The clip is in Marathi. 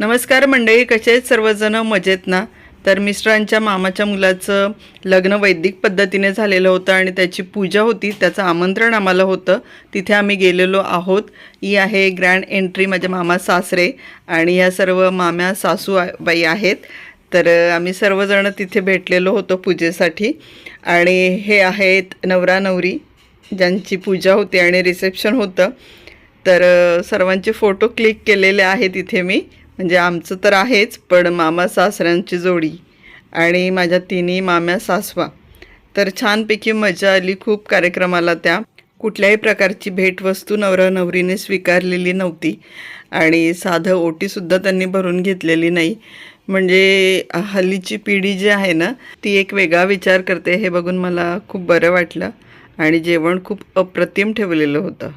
नमस्कार मंडळी कसे आहेत सर्वजण? मजेत ना? तर मिस्टरांच्या मामाच्या मुलाचं लग्न वैदिक पद्धतीने झालेलं होतं आणि त्याची पूजा होती त्याचं आमंत्रण आम्हाला होतं. तिथे आम्ही गेलेलो आहोत. ही आहे ग्रँड एंट्री माझ्या मामा सासरे आणि ह्या सर्व माम्या सासू बाई आहेत. तर आम्ही सर्वजण तिथे भेटलेलो होतो पूजेसाठी. आणि हे आहेत नवरा नवरी ज्यांची पूजा होती आणि रिसेप्शन होतं. तर सर्वांचे फोटो क्लिक केलेले आहेत इथे मी. म्हणजे आमचं तर आहेच पण मामा सासऱ्यांची जोडी आणि माझ्या तिन्ही माम्या सासवा. तर छानपैकी मजा आली खूप कार्यक्रमाला त्या. कुठल्याही प्रकारची भेटवस्तू नवरा नवरीने स्वीकारलेली नव्हती आणि साधं ओटीसुद्धा त्यांनी भरून घेतलेली नाही. म्हणजे हल्लीची पिढी जी आहे ना ती एक वेगळा विचार करते हे बघून मला खूप बरं वाटलं आणि जेवण खूप अप्रतिम ठेवलेलं होतं.